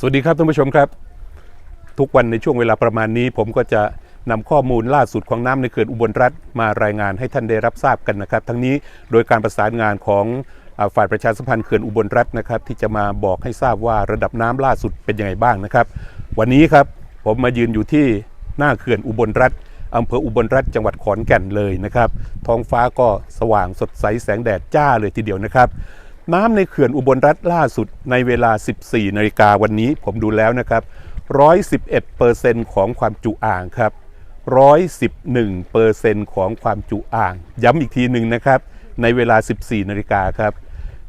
สวัสดีครับท่านผู้ชมครับ ทุกวันในช่วงเวลาประมาณนี้ ผมก็จะนำข้อมูลล่าสุดของน้ำในเขื่อนอุบลรัฐมารายงานให้ท่านได้รับทราบกันนะครับ ทั้งนี้โดยการประสานงานของฝ่ายประชาสัมพันธ์เขื่อนอุบลรัฐนะครับที่จะมาบอกให้ทราบว่าระดับน้ำล่าสุดเป็นยังไงบ้างนะครับ วันนี้ครับผมมายืนอยู่ที่หน้าเขื่อนอุบลรัฐอำเภออุบลรัฐจังหวัดขอนแก่นเลยนะครับท้องฟ้าก็สว่างสดใสแสงแดดจ้าเลยทีเดียวนะครับ น้ำในเขื่อนอุบลรัฐล่าสุดในเวลา 14 นาฬิกาวันนี้ผมดูแล้วนะครับ 111เปอร์เซ็นต์ของความจุอ่างครับ 111เปอร์เซ็นต์ของความจุอ่าง ย้ำอีกทีหนึ่งนะครับ ในเวลา 14 นาฬิกาครับ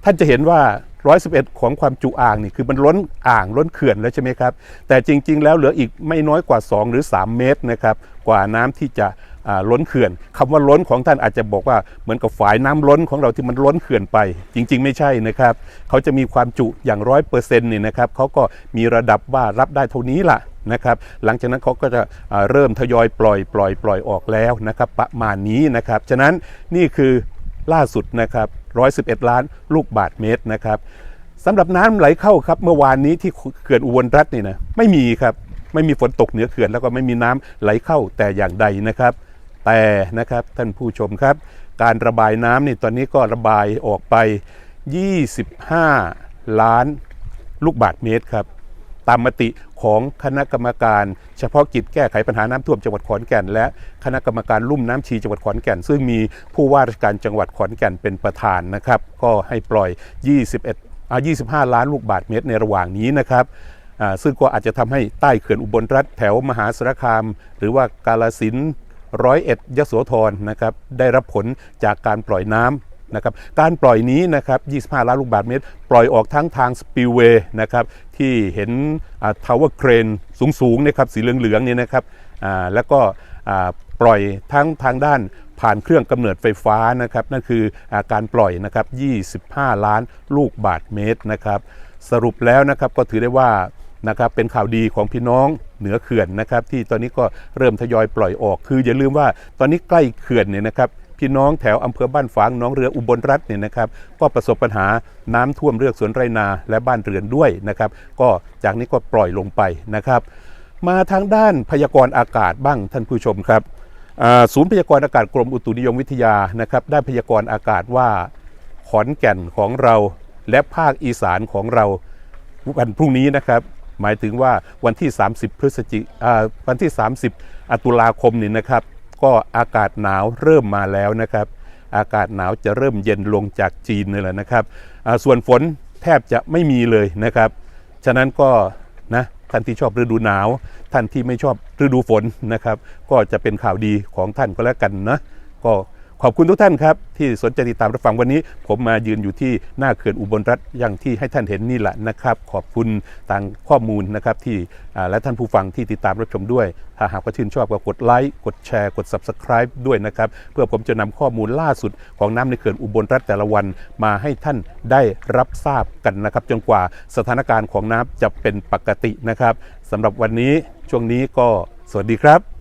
ท่านจะเห็นว่า 111 ของความจุอ่างนี่คือมันล้นอ่างล้นเขื่อนแล้วใช่ไหมครับ แต่จริง ๆ แล้วเหลืออีกไม่น้อยกว่า 2 หรือ 3 เมตรนะครับ กว่าน้ำที่จะ ล้นเขื่อนคำว่าล้นของท่านอาจจะบอกว่าเหมือนกับฝายน้ำล้นของเราที่มันล้นเขื่อนไป จริง ๆ ไม่ใช่นะครับเขาจะมีความจุอย่างร้อยเปอร์เซ็นต์เนี่ยนะครับเขาก็มีระดับว่ารับได้เท่านี้ล่ะนะครับหลังจากนั้นเขาก็จะเริ่มทยอยปล่อยปล่อยปล่อยออกแล้วนะครับประมาณนี้นะครับฉะนั้นนี่คือล่าสุดนะครับ111 ล้านลูกบาทเมตรนะครับสำหรับน้ำไหลเข้าครับเมื่อวานนี้ที่เขื่อนอุบลรัฐนี่นะไม่มีครับไม่มีฝนตกเหนือเขื่อนแล้วก็ไม่มีน้ำไหลเข้าแต่อย่างใดนะครับ แต่นะครับท่านผู้ชมครับ การระบายน้ำนี่ตอนนี้ก็ระบายออกไป 25 ล้านลูกบาทเมตรครับตามมติของคณะกรรมการเฉพาะกิจแก้ไขปัญหาน้ำท่วมจังหวัดขอนแก่น และคณะกรรมการลุ่มน้ำชีจังหวัดขอนแก่น ซึ่งมีผู้ว่าราชการจังหวัดขอนแก่นเป็นประธานนะครับ ก็ให้ปล่อย 21อ่า25 ล้านลูกบาทเมตรในระหว่างนี้นะครับอ่าซึ่งก็อาจจะทำให้ใต้เขื่อนอุบลรัฐแถวมหาสารคาม หรือว่ากาลสิน ร้อยเอ็ดยโสธรนะครับได้รับผลจากการปล่อยน้ำนะครับการปล่อยนี้นะครับ 25 ล้านลูกบาศก์เมตร ปล่อยออกทั้งทางสปิลเวย์นะครับที่เห็นทาวเวอร์เครนสูงๆนะครับสีเหลืองๆเนี่ยนะครับแล้วก็ปล่อยทั้งทางด้านผ่านเครื่องกำเนิดไฟฟ้านะครับนั่นคืออาการปล่อยนะครับ 25 ล้านลูกบาศก์เมตรนะครับ สรุปแล้วนะครับก็ถือได้ว่า นะครับเป็นข่าวดีของพี่น้องเหนือเขื่อนนะครับ ที่ตอนนี้ก็เริ่มทยอยปล่อยออก คืออย่าลืมว่าตอนนี้ใกล้เขื่อนเนี่ยนะครับพี่น้องแถวอำเภอบ้านฝางน้องเรืออุบลรัฐเนี่ยนะครับก็ประสบปัญหาน้ำท่วมเรือกสวนไรนาและบ้านเรือนด้วยนะครับก็จากนี้ก็ปล่อยลงไปนะครับ มาทางด้านพยากรณ์อากาศบ้างท่านผู้ชมครับศูนย์พยากรณ์อากาศกรมอุตุนิยมวิทยานะครับได้พยากรณ์อากาศว่าขอนแก่นของเราและภาคอีสานของเราวันพรุ่งนี้นะครับ หมายถึงว่าวันที่ 30 พฤศจิอ่าวันที่ 30อตุลาคมนี่นะครับ ก็อากาศหนาวเริ่มมาแล้วนะครับ อากาศหนาวจะเริ่มเย็นลงจากจีนนี่แหละนะครับ ส่วนฝนแทบจะไม่มีเลยนะครับ ฉะนั้นก็นะท่านที่ชอบฤดูหนาว ท่านที่ไม่ชอบฤดูฝนนะครับ ก็จะเป็นข่าวดีของท่านก็แล้วกันนะก็ ขอบคุณทุกท่านครับ ที่สนใจติดตามรับฟังวันนี้ ผมมายืนอยู่ที่หน้าเขื่อนอุบลรัฐอย่างที่ให้ท่านเห็นนี่แหละนะครับ ขอบคุณทางข้อมูลนะครับที่และท่านผู้ฟังที่ติดตามรับชมด้วย ถ้าหากว่าชื่นชอบก็กดไลค์กดแชร์กด Subscribe ด้วยนะครับ เพื่อผมจะนำข้อมูลล่าสุดของน้ำในเขื่อนอุบลรัฐแต่ละวันมาให้ท่านได้รับทราบกันนะครับ จนกว่าสถานการณ์ของน้ำจะเป็นปกตินะครับสำหรับวันนี้ช่วงนี้ก็สวัสดีครับ